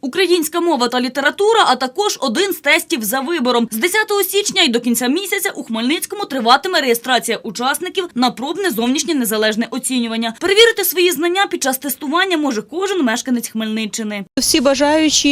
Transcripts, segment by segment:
Українська мова та література, а також один з тестів за вибором. З 10 січня і до кінця місяця у Хмельницькому триватиме реєстрація учасників на пробне зовнішнє незалежне оцінювання. Перевірити свої знання під час тестування може кожен мешканець Хмельниччини. Всі бажаючі,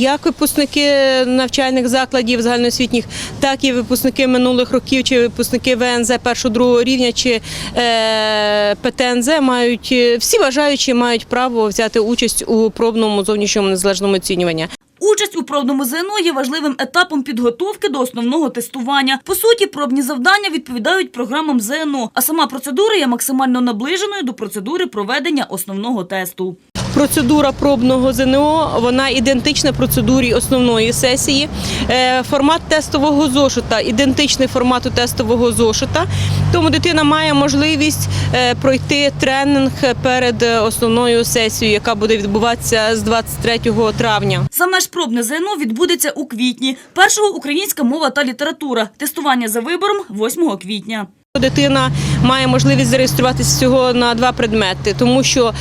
як випускники навчальних закладів загальноосвітніх, так і випускники минулих років, чи випускники ВНЗ першого-другого рівня, чи е, ПТНЗ мають всі бажаючі мають право взяти участь у пробному зовнішньому незалежному оцінюванні. Участь у пробному ЗНО є важливим етапом підготовки до основного тестування. По суті, пробні завдання відповідають програмам ЗНО, а сама процедура є максимально наближеною до процедури проведення основного тесту. Процедура пробного ЗНО вона ідентична процедурі основної сесії. Е, Формат тестового зошита ідентичний формату тестового зошита. Тому дитина має можливість е, пройти тренінг перед е, основною сесією, яка буде відбуватися з 23 травня. Саме ж пробне ЗНО відбудеться у квітні. Першого українська мова та література. Тестування за вибором 8 квітня. Дитина має можливість зареєструватися всього на два предмети, тому що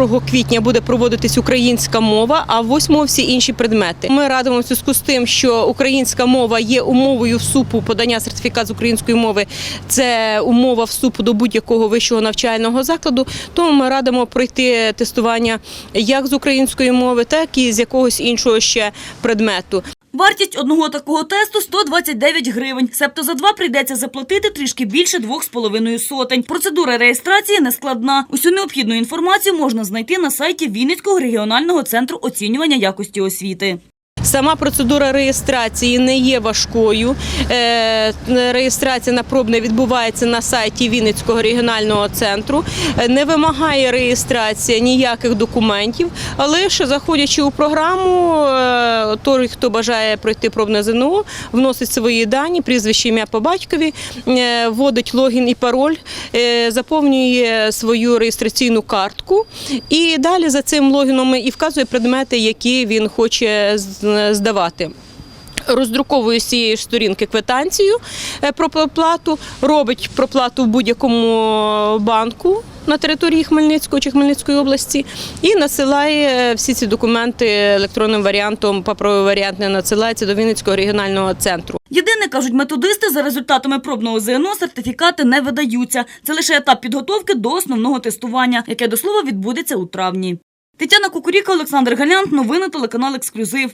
1 квітня буде проводитись українська мова, а 8 всі інші предмети. Ми радимо в зв'язку з тим, що українська мова є умовою вступу подання сертифікат з української мови. Це умова вступу до будь-якого вищого навчального закладу. Тому ми радимо пройти тестування як з української мови, так і з якогось іншого ще предмету. Вартість одного такого тесту 129 гривень. Себто за два прийдеться заплатити трішки більше двох з половиною сотень. Процедура реєстрації не складна. Усю необхідну інформацію можна знайти на сайті Вінницького регіонального центру оцінювання якості освіти. Сама процедура реєстрації не є важкою. Е, Реєстрація на пробне відбувається на сайті Вінницького регіонального центру. Е, Не вимагає реєстрація ніяких документів, а лише заходячи у програму, е, той, хто бажає пройти пробне ЗНО, вносить свої дані, прізвище, ім'я по батькові, вводить логін і пароль, заповнює свою реєстраційну картку і далі за цим логіном і вказує предмети, які він хоче здавати. Роздруковує з цієї ж сторінки квитанцію е, про проплату, робить проплату в будь-якому банку на території Хмельницького чи Хмельницької області і насилає е, всі ці документи електронним варіантом, паперовий варіант не надсилається до Вінницького регіонального центру. Єдине, кажуть методисти, за результатами пробного ЗНО сертифікати не видаються. Це лише етап підготовки до основного тестування, яке, до слова, відбудеться у травні. Тетяна Кукуріка, Олександр Галянт. Новини телеканал «Ексклюзив».